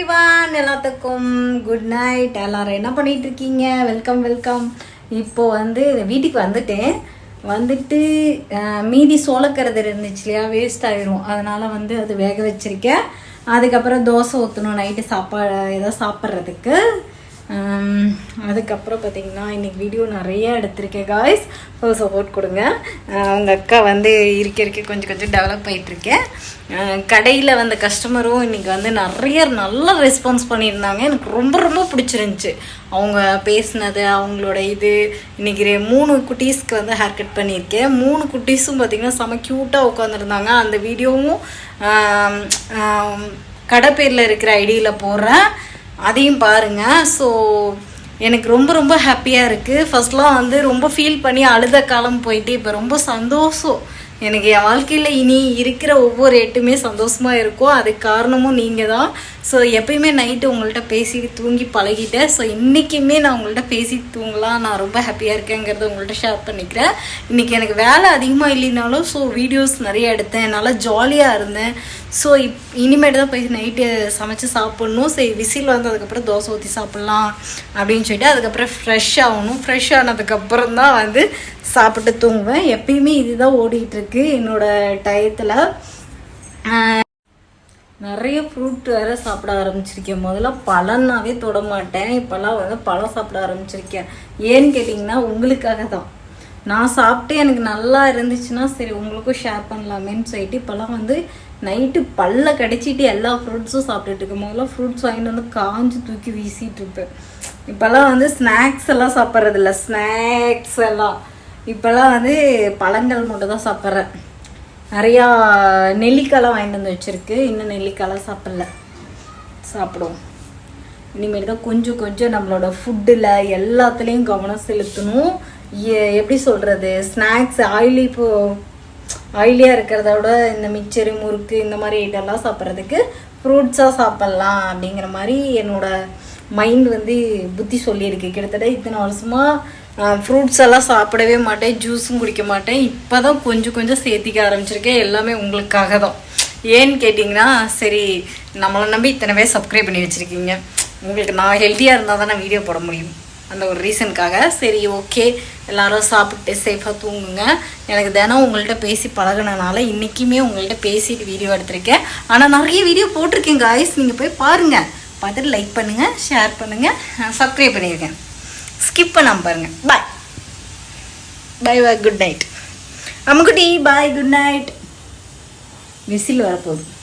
Everyone எல்லாத்துக்கும் good night எல்லாரும் என்ன பண்ணிட்டு இருக்கீங்க வெல்கம் வெல்கம் இப்போ வந்து வீட்டுக்கு வந்துட்டேன். வந்துட்டு மீதி சோளக்கறது இருந்துச்சு இல்லையா? வேஸ்ட் ஆயிரும். அதனால வந்து அது வேக வச்சிருக்கேன். அதுக்கப்புறம் தோசை ஊற்றணும் நைட்டு சாப்பாடு ஏதோ சாப்பிட்றதுக்கு. Um, அதுக்கப்புறம் பார்த்தீங்கன்னா இன்றைக்கி வீடியோ நிறைய எடுத்திருக்கேன் காய்ஸ் சப்போர்ட் கொடுங்க. Uh, அவங்க அக்கா வந்து இருக்க இருக்க கொஞ்சம் கொஞ்சம் டெவலப் ஆகிட்டுருக்கேன் uh, கடையில் வந்த கஸ்டமரும் இன்னைக்கு வந்து நிறைய நல்ல ரெஸ்பான்ஸ் பண்ணியிருந்தாங்க. எனக்கு ரொம்ப ரொம்ப பிடிச்சிருந்துச்சு. அவங்க பேசினது அவங்களோட இது. இன்னைக்கு ரெ- மூணு குட்டீஸ்க்கு வந்து ஹேர் கட் பண்ணியிருக்கேன். மூணு குட்டீஸும் பார்த்திங்கன்னா செம க்யூட்டாக உட்காந்துருந்தாங்க அந்த வீடியோவும் um, um, கடை பேரில் இருக்கிற ஐடியில் போடுறேன். அதையும் பாருங்கள் ஸோ எனக்கு ரொம்ப ரொம்ப ஹாப்பியாக இருக்குது ஃபர்ஸ்ட்லாம் வந்து ரொம்ப ஃபீல் பண்ணி அழுத காலம் போயிட்டு இப்போ ரொம்ப சந்தோஷம். எனக்கு என் வாழ்க்கையில் இனி இருக்கிற ஒவ்வொரு எட்டுமே சந்தோஷமாக இருக்கும் அதுக்கு காரணமும் நீங்கள் தான் ஸோ எப்பயுமே நைட்டு உங்கள்கிட்ட பேசி தூங்கி பழகிட்டேன். ஸோ இன்றைக்குமே நான் உங்கள்கிட்ட பேசி தூங்கலாம். நான் ரொம்ப ஹாப்பியாக இருக்கேங்கிறத உங்கள்கிட்ட ஷேர் பண்ணிக்கிறேன். இன்றைக்கி எனக்கு வேலை அதிகமாக இல்லைனாலும் ஸோ வீடியோஸ் நிறைய எடுத்தேன். நல்லா ஜாலியாக இருந்தேன். ஸோ இப் இனிமேட்டு தான் போய் நைட்டு சமைச்சு சாப்பிட்ணும். சரி விசில் வந்ததுக்கப்புறம் தோசை ஊற்றி சாப்பிட்லாம் அப்படின்னு சொல்லிட்டு அதுக்கப்புறம் ஃப்ரெஷ் ஆகணும். ஃப்ரெஷ் ஆனதுக்கப்புறம் தான் வந்து சாப்பிட்டு தூங்குவேன். எப்பயுமே இதுதான் ஓடிக்கிட்டு இருக்கு. என்னோட டயத்தில். நிறைய ஃப்ரூட் வேறு சாப்பிட ஆரம்பிச்சிருக்கேன். முதல்ல பழம்னாவே தொட மாட்டேன். இப்போல்லாம் வந்து பழம் சாப்பிட ஆரம்பிச்சிருக்கேன். ஏன்னு கேட்டிங்கன்னா உங்களுக்காக தான். நான் சாப்பிட்டு எனக்கு நல்லா இருந்துச்சுன்னா சரி உங்களுக்கும் ஷேர் பண்ணலாமேன்னு சொல்லிட்டு இப்போல்லாம் வந்து நைட்டு பல்ல கடிச்சிட்டு எல்லா ஃப்ரூட்ஸும் சாப்பிட்டுட்டு இருக்கேன். முதல்ல ஃப்ரூட்ஸ் வாங்கிட்டு வந்து காஞ்சு தூக்கி வீசிகிட்டு இருப்பேன். இப்போல்லாம் வந்து ஸ்நாக்ஸ் எல்லாம் சாப்பிட்றதில்ல ஸ்நாக்ஸ் எல்லாம். இப்போல்லாம் வந்து பழங்கள் மட்டும் தான் சாப்பிட்றேன். நிறையா நெல்லிக்காய்லாம் வாங்கிட்டு வந்து வச்சுருக்கு. இன்னும் நெல்லிக்காய்லாம் சாப்பிடல. சாப்பிடுவோம். இனிமேல் தான் கொஞ்சம் கொஞ்சம் நம்மளோட ஃபுட்டில் எல்லாத்துலேயும் கவனம் செலுத்தணும். எ- எப்படி சொல்கிறது ஸ்நாக்ஸ் ஆயிலி இப்போ ஆயிலியாக இருக்கிறத விட இந்த மிக்சரு முறுக்கு இந்த மாதிரி ஐட்டம்லாம் சாப்பிட்றதுக்கு ஃப்ரூட்ஸாக சாப்பிட்லாம் அப்படிங்கிற மாதிரி என்னோட மைண்ட் வந்து புத்தி சொல்லியிருக்கு. கிட்டத்தட்ட இத்தனை வருஷமாக ஃப்ரூட்ஸ் எல்லாம் சாப்பிடவே மாட்டேன் ஜூஸும் குடிக்க மாட்டேன். இப்போ தான் கொஞ்சம் கொஞ்சம் சேர்த்திக்க ஆரம்பிச்சிருக்கேன். எல்லாமே உங்களுக்காக தான். ஏன்னு கேட்டிங்கன்னா சரி நம்மளை நம்பி இத்தனை பேர் சப்ஸ்கிரைப் பண்ணி வச்சுருக்கீங்க. உங்களுக்கு நான் ஹெல்த்தியாக இருந்தால் தான் நான் வீடியோ போட முடியும். அந்த ஒரு ரீசனுக்காக சரி ஓகே எல்லாரும் சாப்பிட்டு சேஃபாக தூங்குங்க. எனக்கு தினம் உங்கள்கிட்ட பேசி பழகுனனால இன்றைக்குமே உங்கள்கிட்ட பேசிட்டு வீடியோ எடுத்திருக்கேன். ஆனால் நிறைய வீடியோ போட்டிருக்கேன் காய்ஸ் நீங்கள் போய் பாருங்கள் பார்த்துட்டு லைக் பண்ணுங்கள் ஷேர் பண்ணுங்கள் சப்ஸ்கிரைப் பண்ணியிருக்கேன். ஸ்கிப் பண்ணாமல் பாருங்கள் bye bye bye good night அம்முக்குட்டி bye good night whistle வரப்போகுது.